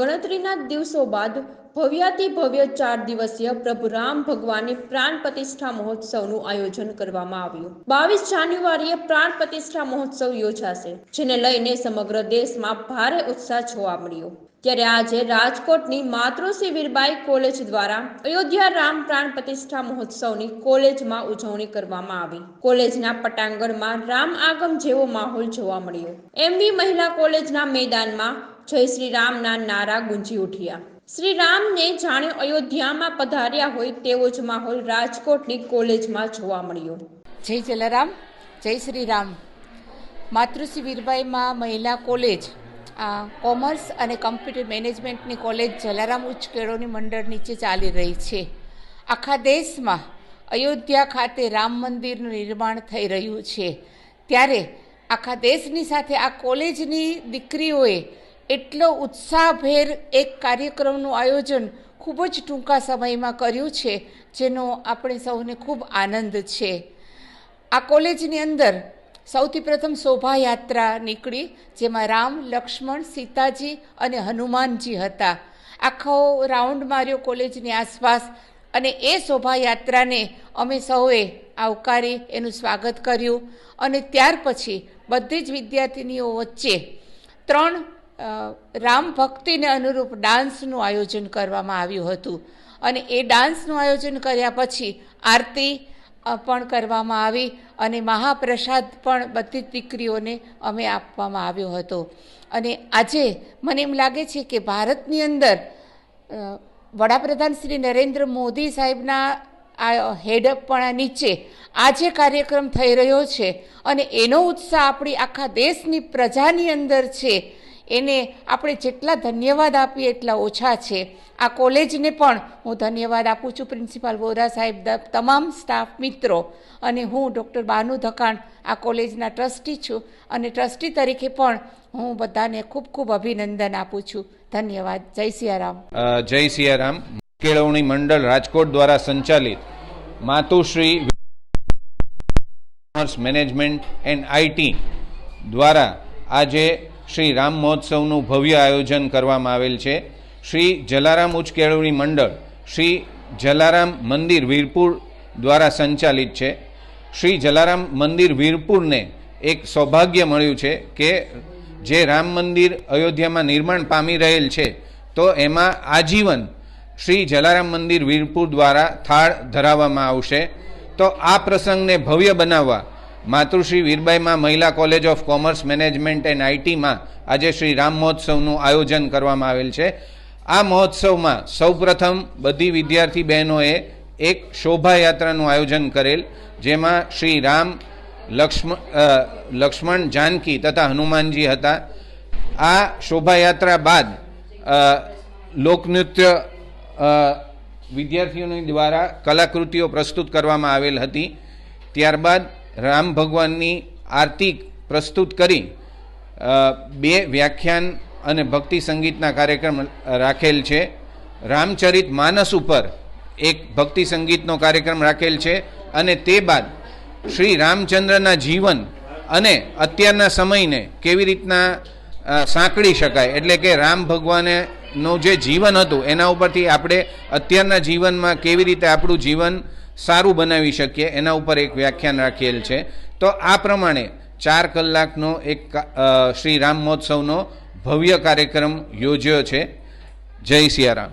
ગણતરીના દિવસો બાદ ભવ્યાતિ ભવ્ય ચાર દિવસીય પ્રભુ રામ ભગવાનની પ્રાણ પ્રતિષ્ઠા મહોત્સવનું આયોજન કરવામાં આવ્યું. બાવીસ જાન્યુઆરીએ પ્રાણ પ્રતિષ્ઠા મહોત્સવ યોજાશે, જેને લઈને સમગ્ર દેશમાં ભારે ઉત્સાહ જોવા મળ્યો. ત્યારે આજે રાજકોટની માતૃશ્રી વીરબાઈ કોલેજ દ્વારા અયોધ્યા રામ પ્રાણ પ્રતિષ્ઠા મહોત્સવની કોલેજમાં ઉજવણી કરવામાં આવી. કોલેજના પટાંગણમાં રામ આગમ જેવો માહોલ જોવા મળ્યો. એમવી મહિલા કોલેજના મેદાનમાં જય શ્રી રામના નારા ગુંજી ઉઠ્યા. શ્રી રામને જાણે અયોધ્યામાં પધાર્યા હોય તેવો જ માહોલ રાજકોટની કોલેજમાં જોવા મળ્યો. જય જલારામ, જય શ્રી રામ. માતૃશ્રી વીરબાઈમાં મહિલા કોલેજ, આ કોમર્સ અને કમ્પ્યુટર મેનેજમેન્ટની કોલેજ જલારામ ઉચ્ચ કેળવણી મંડળ નીચે ચાલી રહી છે. આખા દેશમાં અયોધ્યા ખાતે રામ મંદિરનું નિર્માણ થઈ રહ્યું છે. ત્યારે આખા દેશની સાથે આ કોલેજની દીકરીઓએ એટલો ઉત્સાહભેર એક કાર્યક્રમનું આયોજન ખૂબ જ ટૂંકા સમયમાં કર્યું છે, જેનો આપણે સૌને ખૂબ આનંદ છે. આ કોલેજની અંદર સૌથી પ્રથમ શોભાયાત્રા નીકળી, જેમાં રામ, લક્ષ્મણ, સીતાજી અને હનુમાનજી હતા. આખો રાઉન્ડ માર્યો કોલેજની આસપાસ અને એ શોભાયાત્રાને અમે સૌએ આવકારી એનું સ્વાગત કર્યું અને ત્યાર પછી બધી જ વિદ્યાર્થીનીઓ વચ્ચે ત્રણ રામ ભક્તિને અનુરૂપ ડાન્સનું આયોજન કરવામાં આવ્યું હતું. અને એ ડાન્સનું આયોજન કર્યા પછી આરતી પણ કરવામાં આવી અને મહાપ્રસાદ પણ બધી દીકરીઓને અમે આપવામાં આવ્યો હતો. અને આજે મને એમ લાગે છે કે ભારતની અંદર વડાપ્રધાન શ્રી નરેન્દ્ર મોદી સાહેબના આ હેડપણા નીચે આ જે કાર્યક્રમ થઈ રહ્યો છે અને એનો ઉત્સાહ આપણી આખા દેશની પ્રજાની અંદર છે એને આપણે જેટલા ધન્યવાદ આપીએ એટલા ઓછા છે. આ કોલેજને પણ હું ધન્યવાદ આપું છું, પ્રિન્સિપાલ વોરા સાહેબ તમામ સ્ટાફ મિત્રો. અને હું ડૉક્ટર બાનુ ધકાણ, આ કોલેજના ટ્રસ્ટી છું. અને ટ્રસ્ટી તરીકે પણ હું બધાને ખૂબ ખૂબ અભિનંદન આપું છું. ધન્યવાદ. જય સિયારામ. જય સિયારામ. કેળવણી મંડળ રાજકોટ દ્વારા સંચાલિત માતુશ્રી મેનેજમેન્ટ એન્ડ આઈટી દ્વારા આજે શ્રી રામ મહોત્સવનું ભવ્ય આયોજન કરવામાં આવેલ છે. શ્રી જલારામ ઉચ્ચ કેળવણી મંડળ, શ્રી જલારામ મંદિર વીરપુર દ્વારા સંચાલિત છે. શ્રી જલારામ મંદિર વીરપુરને એક સૌભાગ્ય મળ્યું છે કે જે રામ મંદિર અયોધ્યામાં નિર્માણ પામી રહેલ છે, તો એમાં આજીવન શ્રી જલારામ મંદિર વીરપુર દ્વારા થાળ ધરાવવામાં આવશે. તો આ પ્રસંગને ભવ્ય બનાવવા માતૃશ્રી વીરબાઈમાં મહિલા college of commerce management and આઈટીમાં આજે શ્રી રામ મહોત્સવનું આયોજન કરવામાં આવેલ છે. આ મહોત્સવમાં સૌપ્રથમ બધી વિદ્યાર્થી બહેનોએ એક શોભાયાત્રાનું આયોજન કરેલ, જેમાં શ્રી રામ લક્ષ્મણ લક્ષ્મણ જાનકી તથા હનુમાનજી હતા. આ શોભાયાત્રા બાદ લોકનૃત્ય વિદ્યાર્થીઓની દ્વારા કલાકૃતિઓ પ્રસ્તુત કરવામાં આવેલ હતી. ત્યારબાદ રામ ભગવાનની આરતી પ્રસ્તુત કરી બે વ્યાખ્યાન અને ભક્તિ સંગીતના કાર્યક્રમ રાખેલ છે. રામચરિત માનસ ઉપર એક ભક્તિ સંગીતનો કાર્યક્રમ રાખેલ છે અને તે બાદ શ્રી રામચંદ્રના જીવન અને અત્યારના સમયને કેવી રીતના સાંકળી શકાય. એટલે કે રામ ભગવાને નું જે જીવન હતું, એના ઉપરથી આપણે અત્યારના જીવનમાં કેવી રીતે આપણું જીવન સારું બનાવી શકીએ, એના ઉપર એક વ્યાખ્યાન રાખેલ છે. તો આ પ્રમાણે ચાર કલાકનો એક શ્રી રામ મહોત્સવનો ભવ્ય કાર્યક્રમ યોજ્યો છે. જય સિયારામ.